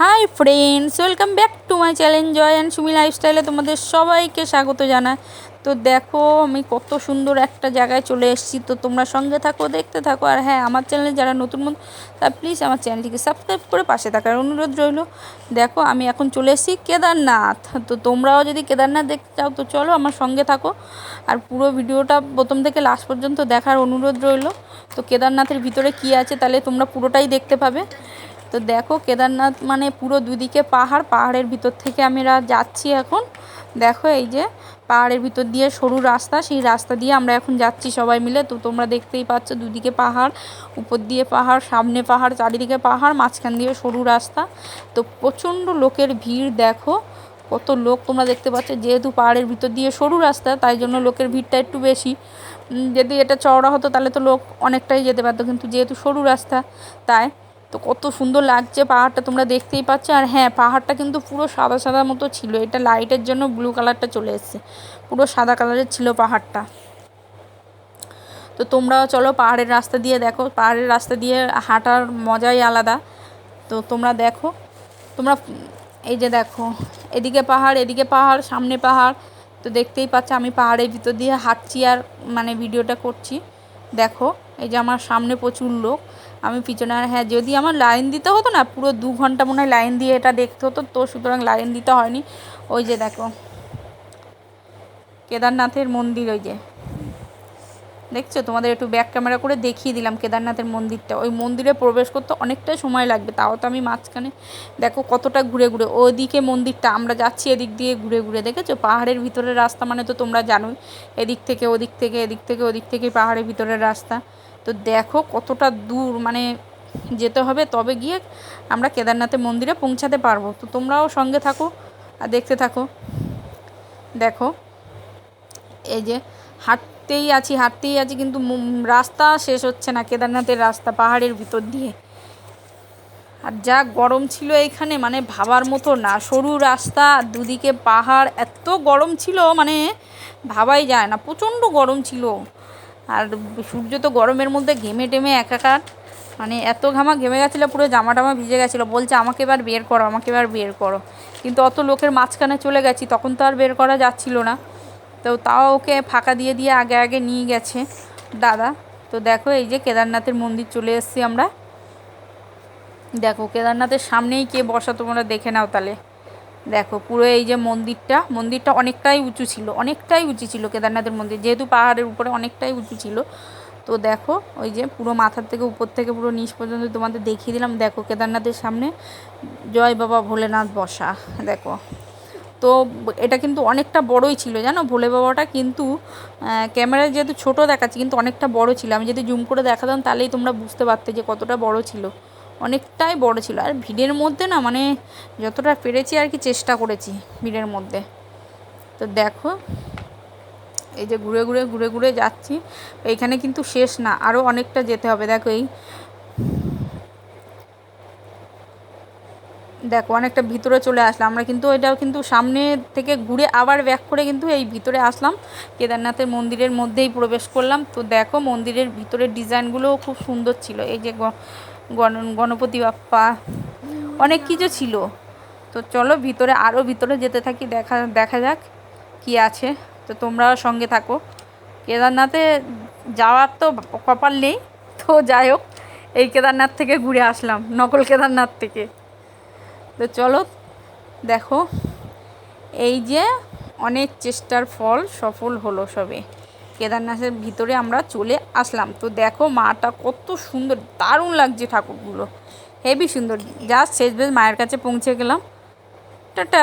Hi friends welcome back to my challenge Joy and Sumi লাইফস্টাইলে তোমাদের সবাইকে স্বাগত জানাই। তো দেখো, আমি কত সুন্দর একটা জায়গায় চলে এসেছি। তো তোমরা সঙ্গে থাকো, দেখতে থাকো। আর হ্যাঁ আমার চ্যানেলে যারা নতুন নতুন তা প্লিজ আমার চ্যানেলটিকে সাবস্ক্রাইব করে পাশে থাকার অনুরোধ রইল। দেখো, আমি এখন চলে এসেছি কেদারনাথ। তো তোমরাও যদি কেদারনাথ দেখতে চাও, তো চলো আমার সঙ্গে থাকো। আর পুরো ভিডিওটা প্রথম থেকে লাস্ট পর্যন্ত দেখার অনুরোধ রইল। তো কেদারনাথের ভিতরে কি আছে, তাহলে তোমরা পুরোটাই দেখতে পাবে। তো দেখো কেদারনাথ মানে পুরো দুদিকে পাহাড়, পাহাড়ের ভিতর থেকে আমরা যাচ্ছি এখন। দেখো এই যে পাহাড়ের ভিতর দিয়ে সরু রাস্তা, সেই রাস্তা দিয়ে আমরা এখন যাচ্ছি সবাই মিলে। তো তোমরা দেখতেই পাচ্ছ দুদিকে পাহাড়, উপর দিয়ে পাহাড়, সামনে পাহাড়, চারিদিকে পাহাড়, মাঝখান দিয়ে সরু রাস্তা। তো প্রচণ্ড লোকের ভিড়, দেখো কত লোক তোমরা দেখতে পাচ্ছ। যেহেতু পাহাড়ের ভিতর দিয়ে সরু রাস্তা, তাই জন্য লোকের ভিড়টা একটু বেশি। যদি এটা চওড়া হতো তাহলে তো লোক অনেকটাই যেতে পারতো। কিন্তু যেহেতু সরু রাস্তা, তাই তো কত সুন্দর লাগছে, পাহাড়টা তোমরা দেখতেই পাচ্ছ। আর হ্যাঁ পাহাড়টা কিন্তু পুরো সাদা সাদা মতো ছিল, এটা লাইটের জন্য ব্লু কালারটা চলে এসছে। পুরো সাদা কালারের ছিল পাহাড়টা। তো তোমরাও চলো পাহাড়ের রাস্তা দিয়ে দেখো, পাহাড়ের রাস্তা দিয়ে হাঁটার মজাই আলাদা। তো তোমরা দেখো, তোমরা এই যে দেখো, এদিকে পাহাড় এদিকে পাহাড়, সামনে পাহাড়। তো দেখতেই পাচ্ছ, আমি পাহাড়ের ভিতর দিয়ে হাঁটছি আর মানে ভিডিওটা করছি। দেখো, এই যে আমার সামনে প্রচুর লোক। আমি পিছনে, আর হ্যাঁ যদি আমার লাইন দিতে হতো না, পুরো দু ঘণ্টা মনে হয় লাইন দিয়ে এটা দেখতে হতো, তো সুতরাং লাইন দিতে হয়নি। ওই যে দেখো, কেদারনাথের মন্দির, ওই যে। দেখছ? তোমাদের একটু ব্যাক ক্যামেরা করে দেখিয়ে দিলাম কেদারনাথের মন্দিরটা। ওই মন্দিরে প্রবেশ করতে অনেকটাই সময় লাগবে, তাও তো আমি মাঝখানে, দেখো কতটা ঘুরে ঘুরে। ওদিকে মন্দিরটা, আমরা যাচ্ছি এদিক দিয়ে ঘুরে ঘুরে, দেখেছ? পাহাড়ের ভিতরের রাস্তা মানে তো তোমরা জানোই। এদিক থেকে ওদিক থেকে, এদিক থেকে ওদিক থেকে পাহাড়ের ভিতরের রাস্তা। তো দেখো কতটা দূর মানে যেতে হবে, তবে গিয়ে আমরা কেদারনাথের মন্দিরে পৌঁছাতে পারব। তো তোমরাও সঙ্গে থাকো আর দেখতে থাকো। দেখো, এই যে হাঁটতেই আছি হাঁটতেই আছি, কিন্তু রাস্তা শেষ হচ্ছে না, কেদারনাথের রাস্তা, পাহাড়ের ভিতর দিয়ে। আর যা গরম ছিল এইখানে মানে ভাবার মতো না। সরু রাস্তা, দুদিকে পাহাড়, এত গরম ছিল মানে ভাবাই যায় না, প্রচণ্ড গরম ছিল। আর সূর্য তো গরমের মধ্যে ঘেমে টেমে একাকার মানে এত ঘামা ঘেমে গেছিল, পুরো জামা টামা ভিজে গেছিল। বলছে, আমাকে এবার বের করো, আমাকে এবার বের করো। কিন্তু অত লোকের মাঝখানে চলে গেছি, তখন তো আর বের করা যাচ্ছিল না। তো তাও ওকে ফাঁকা দিয়ে দিয়ে আগে আগে নিয়ে গেছে দাদা। তো দেখো এই যে কেদারনাথের মন্দির চলে এসেছি আমরা। দেখো কেদারনাথের সামনেই কে বসা তোমরা দেখে নাও তাহলে। দেখো পুরো এই যে মন্দিরটা মন্দিরটা অনেকটাই উঁচু ছিল, অনেকটাই উঁচু ছিল কেদারনাথের মন্দির। যেহেতু পাহাড়ের উপরে অনেকটাই উঁচু ছিল। তো দেখো ওই যে পুরো মাথার থেকে উপর থেকে পুরো নিচ পর্যন্ত তোমাদের দেখিয়ে দিলাম। দেখো কেদারনাথের সামনে জয় বাবা ভোলেনাথ বসা। দেখো তো এটা কিন্তু অনেকটা বড়ই ছিল, জানো? ভোলে বাবাটা কিন্তু ক্যামেরায় যেহেতু ছোট দেখাচ্ছে, কিন্তু অনেকটা বড় ছিল। আমি যদি জুম করে দেখাতাম, তাহলেই তোমরা বুঝতে পারতে যে কতটা বড় ছিল। অনেকটাই বড় ছিল। আর ভিড়ের মধ্যে না মানে যতটা পেরেছি আর কি চেষ্টা করেছি ভিড়ের মধ্যে। তো দেখো, এই যে ঘুরে ঘুরে ঘুরে ঘুরে যাচ্ছি। এইখানে কিন্তু শেষ না আরও অনেকটা যেতে হবে। দেখো এই দেখো, অনেকটা ভিতরে চলে আসলাম। আমরা কিন্তু এটাও কিন্তু সামনে থেকে ঘুরে আবার ব্যাক করে কিন্তু এই ভিতরে আসলাম। কেদারনাথের মন্দিরের মধ্যেই প্রবেশ করলাম। তো দেখো, মন্দিরের ভিতরের ডিজাইনগুলোও খুব সুন্দর ছিল। এই যে গণ গণপতি বাপ্পা, অনেক কিছু ছিল। তো চলো, ভিতরে আরও ভিতরে যেতে থাকি, দেখা দেখা যাক কি আছে। তো তোমরাও সঙ্গে থাকো। কেদারনাথে যাওয়ার তো কপাল নেই। তো যাই হোক, এই কেদারনাথ থেকে ঘুরে আসলাম, নকল কেদারনাথ থেকে। তো চলো, দেখো, এই যে অনেক চেষ্টার ফল সফল হলো সবে। কেদারনাথের ভিতরে আমরা চলে আসলাম। তো দেখো, মাটা কত সুন্দর, দারুণ লাগছে ঠাকুরগুলো। হেভি সুন্দর। যা শেষ বেশ মায়ের কাছে পৌঁছে গেলাম। টাটা!